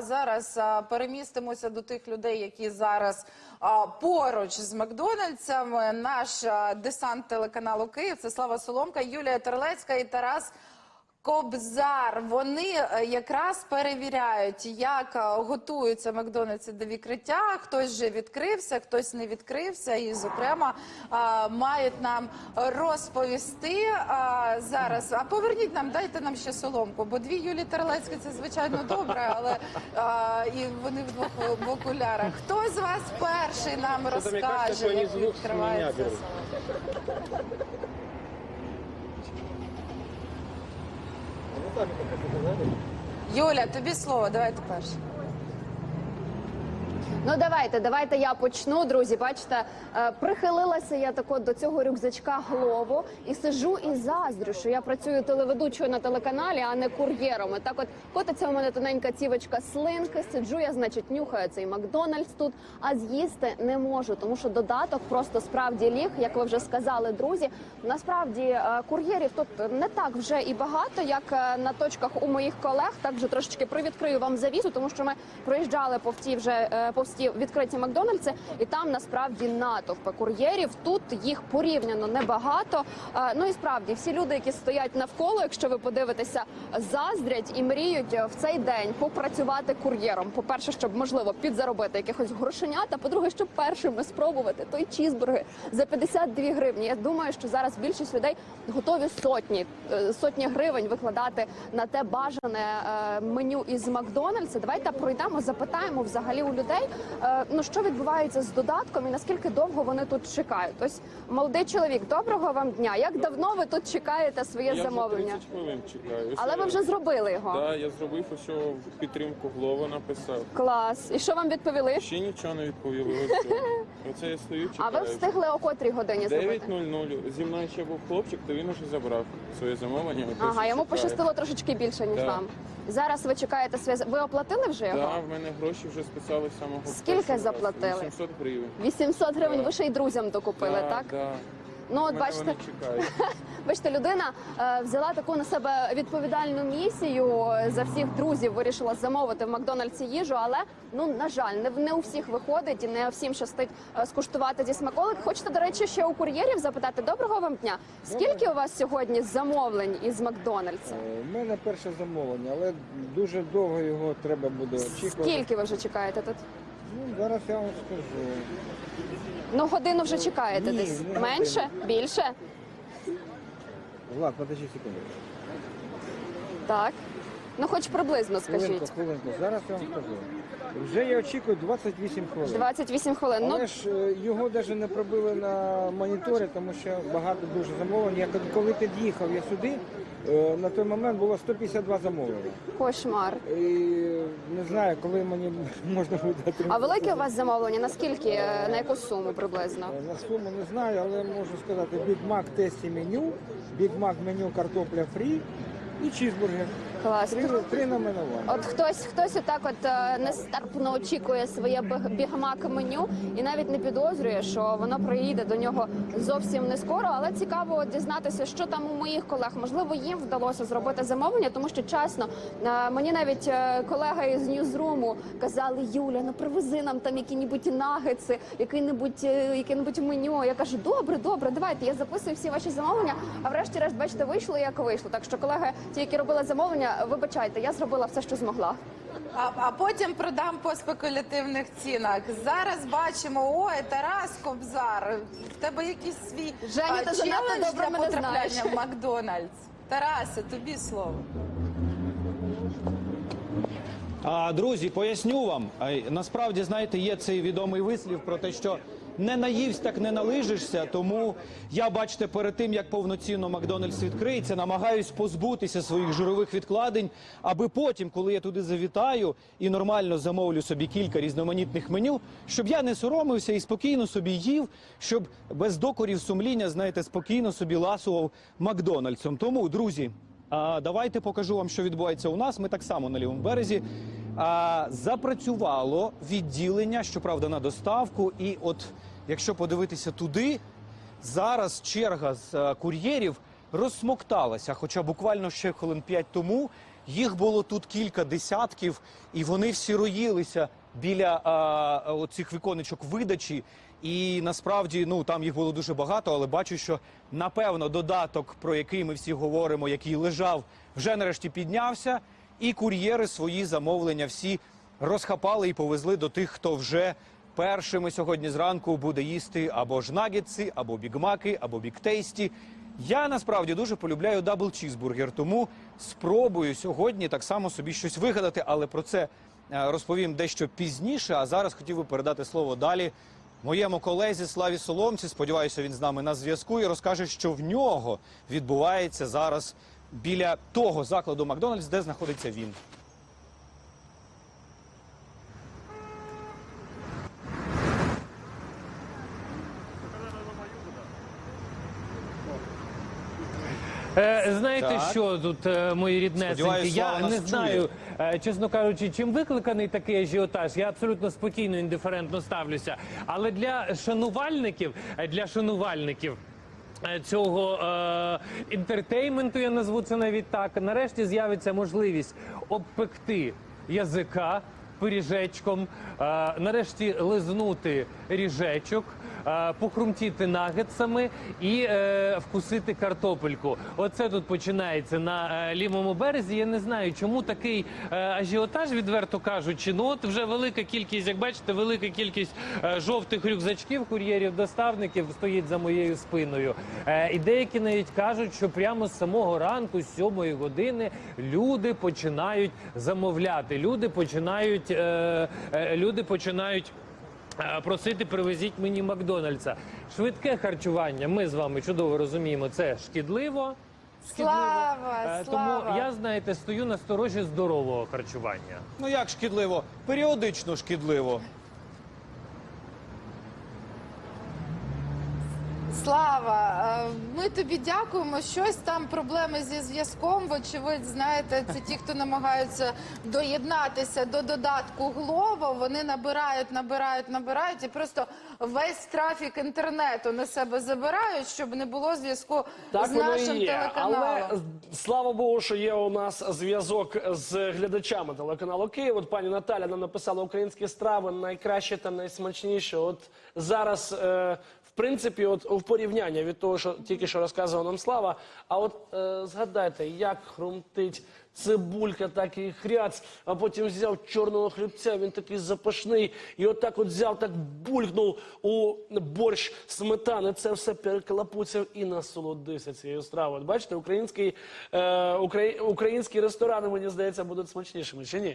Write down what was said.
Зараз перемістимося до тих людей, які зараз поруч з Макдональдсами. Наш десант телеканалу Київ це Слава Соломка, Юлія Терлецька і Тарас. Кобзар, вони е, якраз перевіряють, як е, готуються Макдональдси до відкриття. Хтось вже відкрився, хтось не відкрився, і зокрема е, мають нам розповісти зараз. А поверніть нам, дайте нам ще соломку, бо дві Юлі Терлецькі це звичайно добре, але і вони вдвох в окулярах. Хто з вас перший нам розкаже, як відкривається? берут. Юля, тобі слово, давай ти перший. Ну давайте, давайте я почну, друзі. Бачите, е, прихилилася я тако до цього рюкзачка голову і сижу і заздрю, що я працюю телеведучою на телеканалі, а не кур'єром. І так от котиться у мене тоненька цівочка слинки. Сиджу я, значить, нюхаю цей Макдональдс тут, а з'їсти не можу, тому що додаток просто справді ліг, як ви вже сказали, друзі. Насправді е, кур'єрів тут не так вже і багато, як е, на точках у моїх колег. Так вже трошечки привідкрию вам завісу, тому що ми проїжджали по ті вже е, повз ті відкриті Макдональдси, і там насправді натовпи кур'єрів. Тут їх порівняно небагато. Е, Ну і справді всі люди, які стоять навколо, якщо ви подивитеся, заздрять і мріють е, в цей день попрацювати кур'єром. По перше, щоб можливо підзаробити якихось грошенят, а по-друге, щоб першими спробувати той чізбургер за 52 гривні. Я думаю, що зараз більшість людей готові сотні е, сотні гривень викладати на те бажане меню із Макдональдса. Давайте пройдемо, запитаємо взагалі у людей, е, ну що відбувається з додатком і наскільки довго вони тут чекають. Ось молодий чоловік, доброго вам дня. Як давно ви тут чекаєте своє Я замовлення? 30 хвилин чекаю. Але ви вже зробили його. Да, я зробив усього в підтримку Глова написав. Клас. І що вам відповіли? Ще нічого не відповіли. Оце я стою, А чекаю. ви встигли о котрій годині зробити? 9.00. Зі мною ще був хлопчик, то він уже забрав своє замовлення. Ага, йому чекаю. пощастило трошечки більше ніж Да. вам. Зараз ви чекаєте своє. Ви оплатили вже його? Да, в мене гроші вже списали з самого Скільки першого разу. заплатили? 800 гривень. 800 гривень. Да. Ви ще й друзям докупили, да, так? Ну от Мене бачите, вони чекають. бачите, людина е, взяла таку на себе відповідальну місію. За всіх друзів вирішила замовити в Макдональдсі їжу, але ну на жаль, не, не у всіх виходить і не всім щастить е, скуштувати зі смаколик. Хочете, до речі, ще у кур'єрів запитати доброго вам дня. Скільки у вас сьогодні замовлень із Макдональдса? Е, У мене перше замовлення, але дуже довго його треба буде очікувати. Скільки ви вже чекаєте тут? Ну, зараз я вам скажу. Ну годину вже чекаєте Ні, десь не менше, більше. Влад, подожди секунду. Так. Ну, хоч приблизно Хвилинку, скажіть. хвилинку. Зараз я вам скажу. Вже я очікую 28 хвилин. 28 хвилин. Ну Але ж е, його навіть не пробили на моніторі, тому що багато дуже замовлень. Я коли- коли під'їхав я сюди, е, на той момент було 152 замовлення. кошмар. І не знаю, коли мені можна буде отримати. А велике у вас замовлення? Наскільки е, на яку суму приблизно? Е, На суму не знаю, але можу сказати Big Mac тесті меню, Big Mac меню картопля фрі і чізбургер. Клас. Три, три номінування. От хтось хтось отак от е, нестерпно очікує своє біг- бігмак меню і навіть не підозрює, що воно приїде до нього зовсім не скоро. Але цікаво от дізнатися, що там у моїх колег. Можливо, їм вдалося зробити замовлення, тому що чесно, е, мені навіть е, колега із ньюзруму казали: Юля, ну привези нам там які-небудь нагетси, який-небудь е, яке-небудь меню. Я кажу, добре, добре, давайте. Я записую всі ваші замовлення. А врешті-решт, бачите, вийшло як вийшло. Так що, колеги, ті, які робили замовлення, вибачайте, я зробила все, що змогла. А, а потім продам по спекулятивних цінах. Зараз бачимо, ой, Тарас Кобзар. В тебе якийсь свій Женя, а, ти занадто челендж добре для мене потрапляння знаєш. в Макдональдс. Тарасе, тобі слово. А, друзі, поясню вам. А, Насправді, знаєте, є цей відомий вислів про те, що не наївсь, так не налижишся. Тому я, бачите, перед тим як повноцінно Макдональдс відкриється, намагаюсь позбутися своїх жирових відкладень, аби потім, коли я туди завітаю і нормально замовлю собі кілька різноманітних меню, щоб я не соромився і спокійно собі їв, щоб без докорів сумління, знаєте, спокійно собі ласував Макдональдсом. Тому, друзі. Давайте покажу вам, що відбувається у нас. Ми так само на лівому березі. Запрацювало відділення, щоправда, на доставку. І от, якщо подивитися туди, зараз черга з е, кур'єрів розсмокталася. Хоча буквально ще хвилин 5 тому Їх було тут кілька десятків, і вони всі роїлися біля а, оцих віконечок видачі. І насправді ну там їх було дуже багато, але бачу, що напевно додаток, про який ми всі говоримо, який лежав, вже нарешті піднявся, і кур'єри свої замовлення всі розхапали і повезли до тих, хто вже першими сьогодні зранку буде їсти або ж нагетси, або бігмаки, або бігтейсті. Я насправді дуже полюбляю дабл чізбургер, тому спробую сьогодні так само собі щось вигадати, але про це розповім дещо пізніше. А зараз хотів би передати слово далі моєму колезі Славі Соломці. Сподіваюся, він з нами на зв'язку і розкаже, що в нього відбувається зараз біля того закладу Макдональдс, де знаходиться він. Е, знаєте, Так. що тут, е, мої ріднесенькі? Сподіваюсь, Я Слава не знаю, е, чесно кажучи, чим викликаний такий ажіотаж. Я абсолютно спокійно, індиферентно ставлюся. Але для шанувальників, е, для шанувальників. е, Цього е, інтертейменту, я назву це навіть так. Нарешті з'явиться можливість обпекти язика пиріжечком, е, нарешті лизнути ріжечок, похрумтіти нагетсами і е, вкусити картопельку. Оце тут починається на е, лівому березі. Я не знаю, чому такий е, ажіотаж, відверто кажучи. Ну от вже велика кількість, як бачите, велика кількість е, жовтих рюкзачків, кур'єрів, доставників стоїть за моєю спиною. Е, і деякі навіть кажуть, що прямо з самого ранку, з сьомої години, люди починають замовляти. Люди починають, е, е, люди починають. Просити привезіть мені Макдональдса. Швидке харчування. Ми з вами чудово розуміємо. Це шкідливо. шкідливо. Слава, Е, слава. Тому я знаєте, стою на сторожі здорового харчування. Ну як шкідливо? Періодично шкідливо. Слава, е, ми тобі дякуємо. Щось там проблеми зі зв'язком. Вочевидь, знаєте, це ті, хто намагаються доєднатися до додатку Глово. Вони набирають, набирають, набирають і просто весь трафік інтернету на себе забирають, щоб не було зв'язку Так з нашим є. телеканалом. Але слава Богу, що є у нас зв'язок з глядачами телеканалу Київ. От пані Наталя нам написала українські страви найкраще та найсмачніше. От зараз. Е, принципі, от в порівняння від того, що тільки що розказував нам Слава. А от е, згадайте, як хрумтить цибулька, так і хряц, а потім взяв чорного хлібця, він такий запашний, і отак от взяв, так булькнув у борщ сметани. Це все перекалапуцяв і насолодився цією стравою. Бачите, український, е, украї- українські ресторани, мені здається, будуть смачнішими, чи ні?